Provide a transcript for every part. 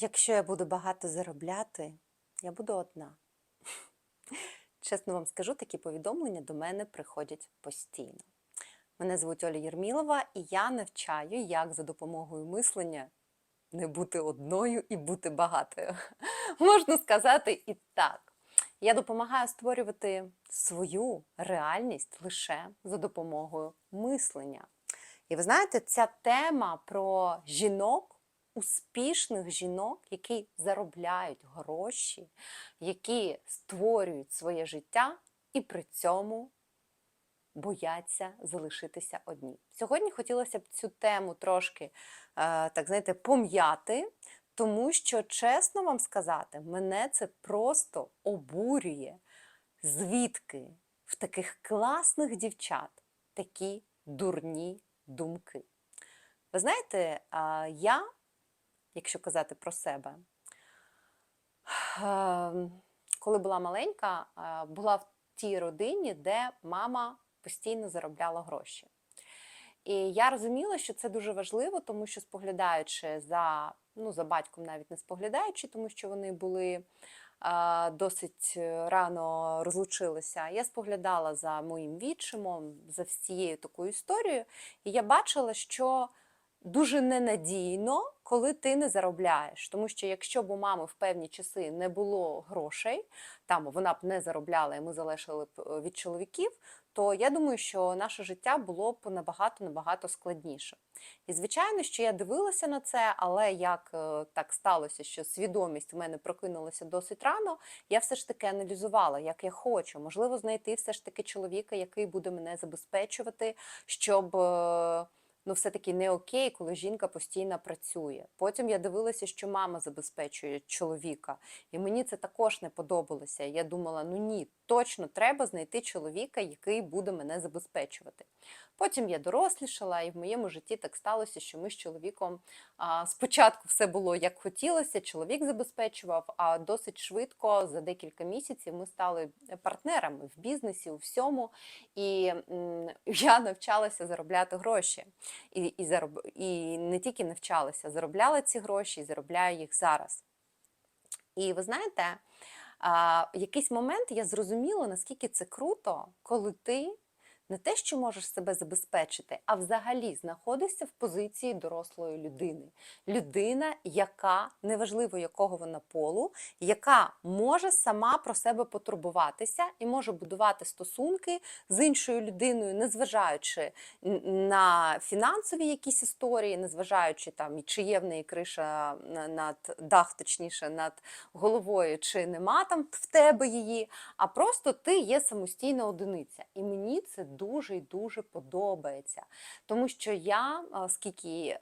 Якщо я буду багато заробляти, я буду одна. Чесно вам скажу, такі повідомлення до мене приходять постійно. Мене звуть Оля Єрмілова, і я навчаю, як за допомогою мислення не бути одною і бути багатою. Можна сказати і так. Я допомагаю створювати свою реальність лише за допомогою мислення. І ви знаєте, ця тема про жінок, успішних жінок, які заробляють гроші, які створюють своє життя і при цьому бояться залишитися одні. Сьогодні хотілося б цю тему трошки, е, так знаєте, пом'яти, тому що, чесно вам сказати, мене це просто обурює, звідки в таких класних дівчат такі дурні думки. Ви знаєте, я, якщо казати про себе, ем, коли була маленька, е, була в тій родині, де мама постійно заробляла гроші. І я розуміла, що це дуже важливо, тому що споглядаючи за, ну, за батьком, навіть не споглядаючи, тому що вони були а, досить рано розлучилися, я споглядала за моїм відчимом, за всією такою історією, і я бачила, що дуже ненадійно, коли ти не заробляєш. Тому що якщо б у мами в певні часи не було грошей, там вона б не заробляла, і ми залишили б е, від чоловіків, то я думаю, що наше життя було б набагато набагато складніше. І звичайно, що я дивилася на це, але як е, так сталося, що свідомість в мене прокинулася досить рано, я все ж таки аналізувала, як я хочу, можливо, знайти все ж таки чоловіка, який буде мене забезпечувати, щоб. Ну, все-таки не окей, коли жінка постійно працює. Потім я дивилася, що мама забезпечує чоловіка, і мені це також не подобалося. Я думала, ну ні, точно треба знайти чоловіка, який буде мене забезпечувати. Потім я дорослішала, і в моєму житті так сталося, що ми з чоловіком а, спочатку все було як хотілося, чоловік забезпечував, а досить швидко, за декілька місяців, ми стали партнерами в бізнесі, у всьому. І м, я навчалася заробляти гроші. І, і, зароб... і не тільки навчалася, заробляла ці гроші і заробляю їх зараз. І ви знаєте, а, якийсь момент я зрозуміла, наскільки це круто, коли ти не те, що можеш себе забезпечити, а взагалі знаходишся в позиції дорослої людини. Людина, яка, неважливо якого вона полу, яка може сама про себе потурбуватися і може будувати стосунки з іншою людиною, незважаючи на фінансові якісь історії, незважаючи там, чи є в неї криша над дах, точніше, над головою, чи нема там в тебе її, а просто ти є самостійна одиниця. І мені це дуже і дуже подобається. Тому що я, а, скільки е,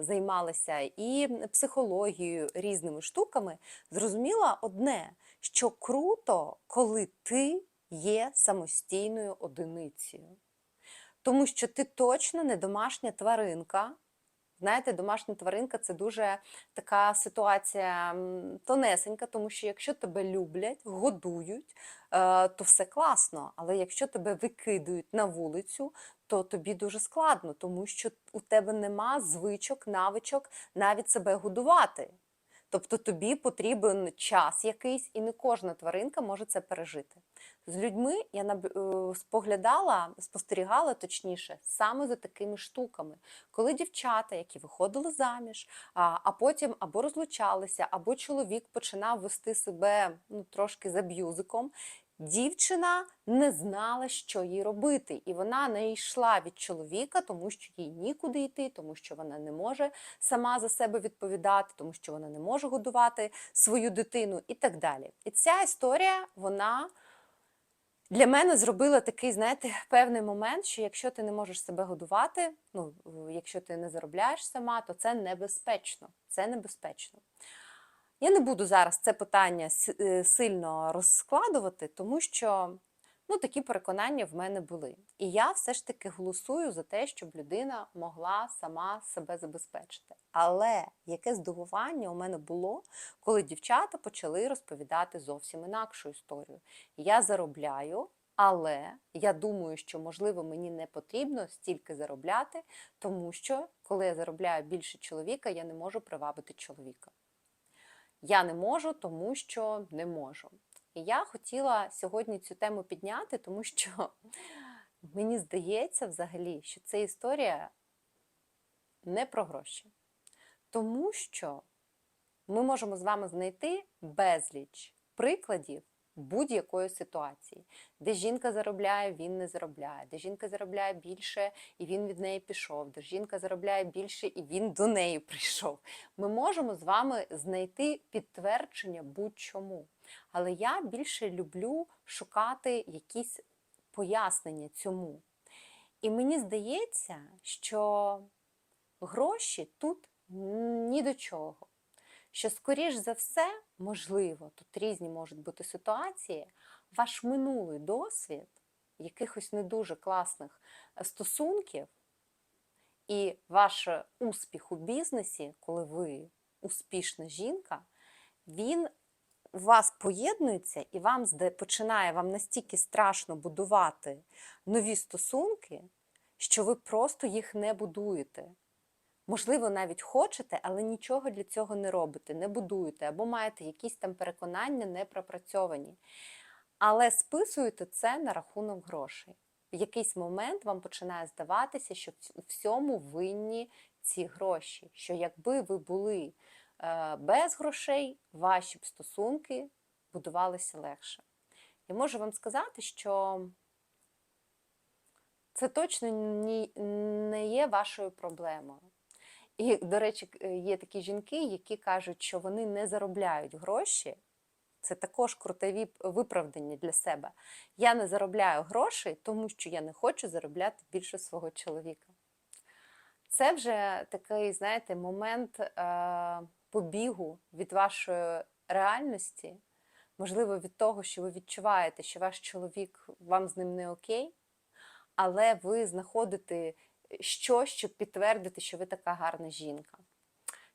займалася і психологією, різними штуками, зрозуміла одне, що круто, коли ти є самостійною одиницею. Тому що ти точно не домашня тваринка. Знаєте, домашня тваринка це дуже така ситуація тонесенька, тому що якщо тебе люблять, годують, е, то все класно. Але якщо тебе викидують на вулицю, то тобі дуже складно, тому що у тебе нема звичок, навичок навіть себе годувати. Тобто тобі потрібен час якийсь, і не кожна тваринка може це пережити. З людьми я наб- е, споглядала, спостерігала точніше саме за такими штуками, коли дівчата, які виходили заміж, а, а потім або розлучалися, або чоловік починав вести себе ну, трошки за б'юзиком. Дівчина не знала, що їй робити, і вона не йшла від чоловіка, тому що їй нікуди йти, тому що вона не може сама за себе відповідати, тому що вона не може годувати свою дитину і так далі. І ця історія, вона для мене зробила такий, знаєте, певний момент, що якщо ти не можеш себе годувати, ну якщо ти не заробляєш сама, то це небезпечно. Це небезпечно. Я не буду зараз це питання е, сильно розкладувати, тому що ну, такі переконання в мене були. І я все ж таки голосую за те, щоб людина могла сама себе забезпечити. Але яке здивування у мене було, коли дівчата почали розповідати зовсім інакшу історію. Я заробляю. Але я думаю, що можливо мені не потрібно стільки заробляти, тому що коли я заробляю більше чоловіка, я не можу привабити чоловіка. Я не можу, тому що не можу. І я хотіла сьогодні цю тему підняти, тому що мені здається взагалі, що це історія не про гроші. Тому що ми можемо з вами знайти безліч прикладів будь-якої ситуації, де жінка заробляє, він не заробляє, де жінка заробляє більше і він від неї пішов, де жінка заробляє більше і він до неї прийшов. Ми можемо з вами знайти підтвердження будь-чому. Але я більше люблю шукати якісь пояснення цьому. І мені здається, що гроші тут ні до чого. Що, скоріш за все, можливо, тут різні можуть бути ситуації, ваш минулий досвід якихось не дуже класних е, стосунків і ваш успіх у бізнесі, коли ви успішна жінка, він у вас поєднується і вам починає вам настільки страшно будувати нові стосунки, що ви просто їх не будуєте. Можливо, навіть хочете, але нічого для цього не робите, не будуєте, або маєте якісь там переконання не пропрацьовані. Але списуєте це на рахунок грошей. В якийсь момент вам починає здаватися, що в всьому винні ці гроші. Що якби ви були е, без грошей, ваші б стосунки будувалися легше. Я можу вам сказати, що це точно не є вашою проблемою. І, до речі, е, є такі жінки, які кажуть, що вони не заробляють гроші. Це також круте виправдання для себе. Я не заробляю грошей, тому що я не хочу заробляти більше свого чоловіка. Це вже такий, знаєте, момент е, побігу від вашої реальності, можливо, від того, що ви відчуваєте, що ваш чоловік вам з ним не окей, але ви знаходите щось, щоб підтвердити, що ви така гарна жінка.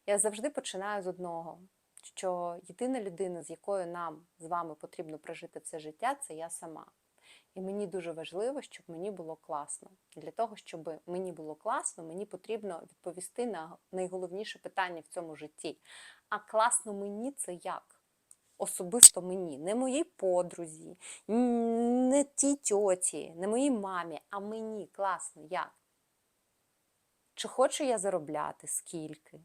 Я завжди починаю з одного: що єдина людина, з якою нам з вами потрібно прожити все життя, це я сама. І мені дуже важливо, щоб мені було класно. Для того, щоб мені було класно, мені потрібно відповісти на найголовніше питання в цьому житті. А класно мені це як? Особисто мені, не моїй подрузі, не тій тьоті, не моїй мамі, а мені класно як? Чи хочу я заробляти, скільки?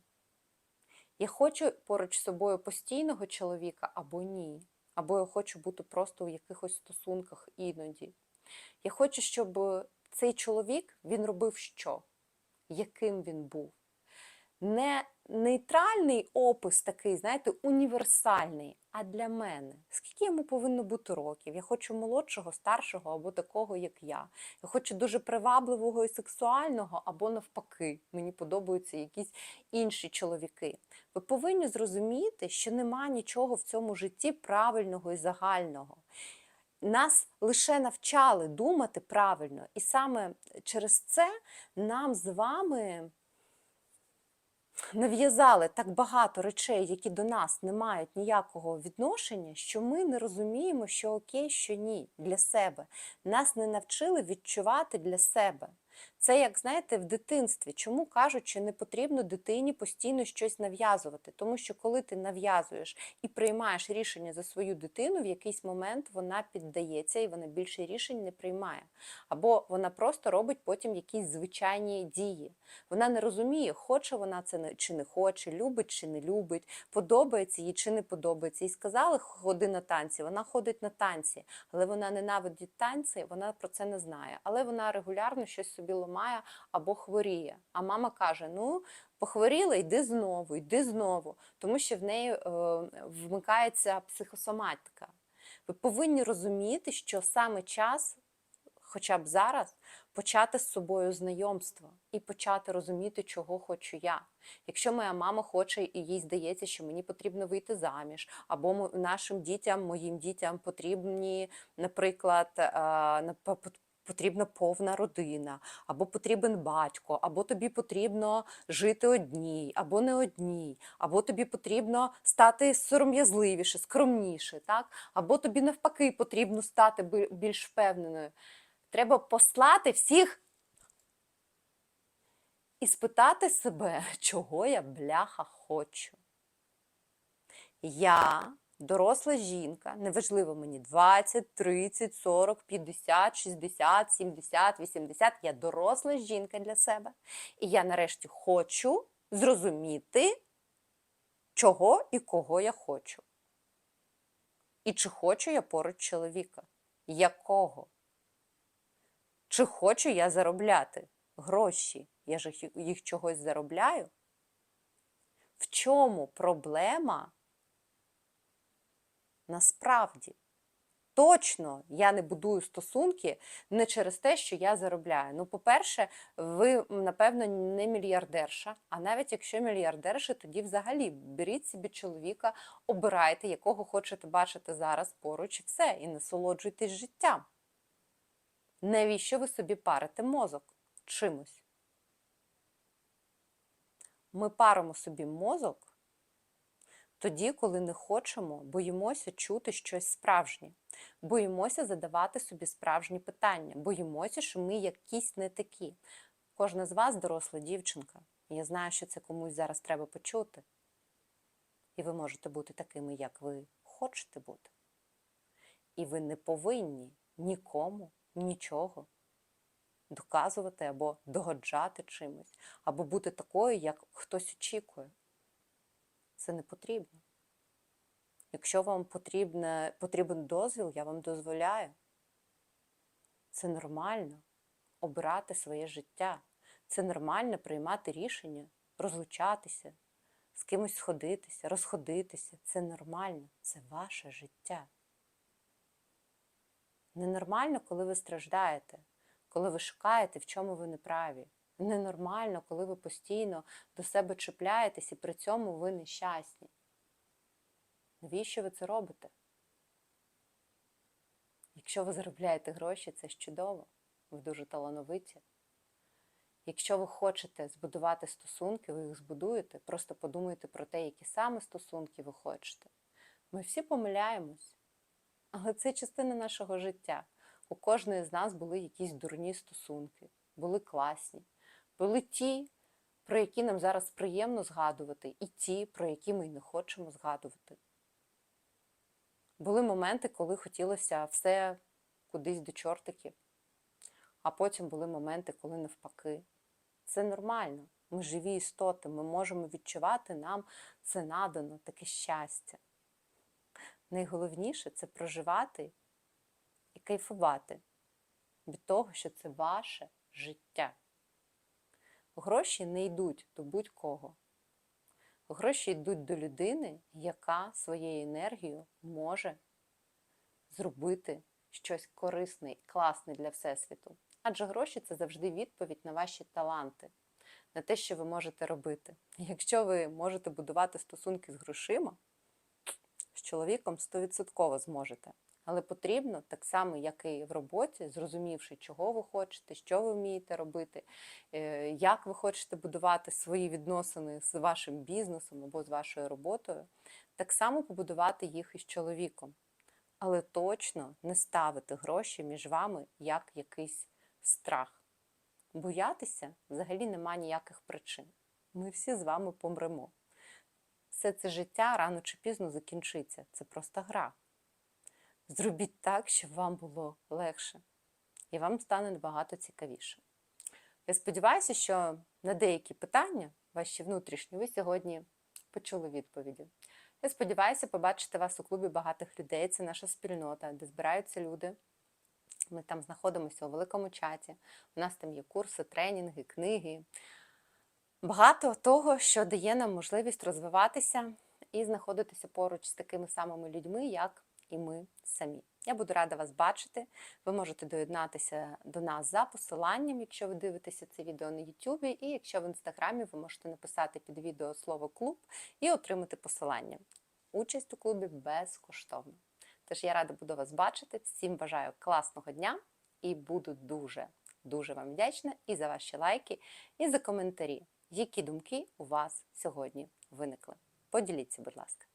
Я хочу поруч з собою постійного чоловіка або ні. Або я хочу бути просто у якихось стосунках іноді. Я хочу, щоб цей чоловік він робив що? Яким він був? Не нейтральний опис такий, знаєте, універсальний, а для мене. Скільки йому повинно бути років? Я хочу молодшого, старшого або такого, як я. Я хочу дуже привабливого і сексуального, або навпаки, мені подобаються якісь інші чоловіки. Ви повинні зрозуміти, що нема нічого в цьому житті правильного і загального. Нас лише навчали думати правильно, і саме через це нам з вами нав'язали так багато речей, які до нас не мають ніякого відношення, що ми не розуміємо, що окей, що ні для себе. Нас не навчили відчувати для себе. Це як знаєте, в дитинстві. Чому кажуть, що не потрібно дитині постійно щось нав'язувати? Тому що коли ти нав'язуєш і приймаєш рішення за свою дитину, в якийсь момент вона піддається і вона більше рішень не приймає. Або вона просто робить потім якісь звичайні дії. Вона не розуміє, хоче вона це чи не хоче, любить чи не любить, подобається їй чи не подобається. І сказали, ходи на танці. Вона ходить на танці, але вона ненавидить танці, вона про це не знає. Але вона регулярно щось собі ламає або хворіє. А мама каже: ну. Похворіла, йди знову, йди знову, тому що в неї е, вмикається психосоматика. Ви повинні розуміти, що саме час, хоча б зараз, почати з собою знайомство і почати розуміти, чого хочу я. Якщо моя мама хоче і їй здається, що мені потрібно вийти заміж, або нашим дітям, моїм дітям потрібні, наприклад, е, потрібна повна родина, або потрібен батько, або тобі потрібно жити одній, або не одній, або тобі потрібно стати сором'язливіше, скромніше, так? або тобі навпаки потрібно стати більш впевненою. Треба послати всіх і спитати себе, чого я бляха хочу. Я доросла жінка, неважливо мені 20, 30, 40, 50, 60, 70, 80. Я доросла жінка для себе. І я нарешті хочу зрозуміти, чого і кого я хочу. І чи хочу я поруч чоловіка? Якого? Чи хочу я заробляти гроші? Я ж їх- чогось заробляю? В чому проблема насправді? Точно я не будую стосунки не через те, що я заробляю. Ну, по-перше, ви, напевно, не мільярдерша, а навіть якщо мільярдерша, тоді взагалі беріть собі чоловіка, обирайте, якого хочете бачити зараз поруч, і все, і насолоджуйтесь життям. Навіщо ви собі парите мозок чимось? Ми паримо собі мозок тоді, коли не хочемо, боїмося чути щось справжнє, боїмося задавати собі справжні питання, боїмося, що ми якісь не такі. Кожна з вас доросла дівчинка. Я знаю, що це комусь зараз треба почути. І ви можете бути такими, як ви хочете бути. І ви не повинні нікому нічого доказувати або догоджати чимось, або бути такою, як хтось очікує. Це не потрібно. Якщо вам потрібне, потрібен дозвіл, я вам дозволяю. Це нормально обирати своє життя. Це нормально приймати рішення, розлучатися, з кимось сходитися, розходитися. Це нормально, це ваше життя. Ненормально, коли ви страждаєте, коли ви шукаєте, в чому ви неправі. Ненормально, коли ви постійно до себе чіпляєтесь і при цьому ви нещасні. Навіщо ви це робите? Якщо ви заробляєте гроші, це чудово, ви дуже талановиті. Якщо ви хочете збудувати стосунки, ви їх збудуєте, просто подумайте про те, які саме стосунки ви хочете. Ми всі помиляємось, але це частина нашого життя. У кожної з нас були якісь дурні стосунки, були класні, були ті, про які нам зараз приємно згадувати, і ті, про які ми не хочемо згадувати. Були моменти, коли хотілося все кудись до чортиків, а потім були моменти, коли навпаки. Це нормально. Ми живі істоти, ми можемо відчувати нам це надано, таке щастя. Найголовніше це проживати і кайфувати від того, що це ваше життя. Гроші не йдуть до будь-кого. Гроші йдуть до людини, яка своєю енергією може зробити щось корисне і класне для Всесвіту. Адже гроші це завжди відповідь на ваші таланти, на те, що ви можете робити. Якщо ви можете будувати стосунки з грошима, з чоловіком 100% зможете. Але потрібно так само, як і в роботі, зрозумівши, чого ви хочете, що ви вмієте робити, е, як ви хочете будувати свої відносини з вашим бізнесом або з вашою роботою, так само побудувати їх із чоловіком. Але точно не ставити гроші між вами як якийсь страх. Боятися взагалі нема ніяких причин. Ми всі з вами помремо. Все це життя рано чи пізно закінчиться. Це просто гра. Зробіть так, щоб вам було легше, і вам стане набагато цікавіше. Я сподіваюся, що на деякі питання, ваші внутрішні, ви сьогодні почули відповіді. Я сподіваюся побачити вас у клубі багатих людей. Це наша спільнота, де збираються люди. Ми там знаходимося у великому чаті. У нас там є курси, тренінги, книги. Багато того, що дає нам можливість розвиватися і знаходитися поруч з такими самими людьми, як і ми самі. Я буду рада вас бачити. Ви можете доєднатися до нас за посиланням, якщо ви дивитеся це відео на YouTube, і якщо в інстаграмі ви можете написати під відео слово клуб і отримати посилання. Участь у клубі безкоштовна. Тож я рада буду вас бачити. Всім бажаю класного дня і буду дуже, дуже вам вдячна і за ваші лайки, і за коментарі, які думки у вас сьогодні виникли. Поділіться, будь ласка.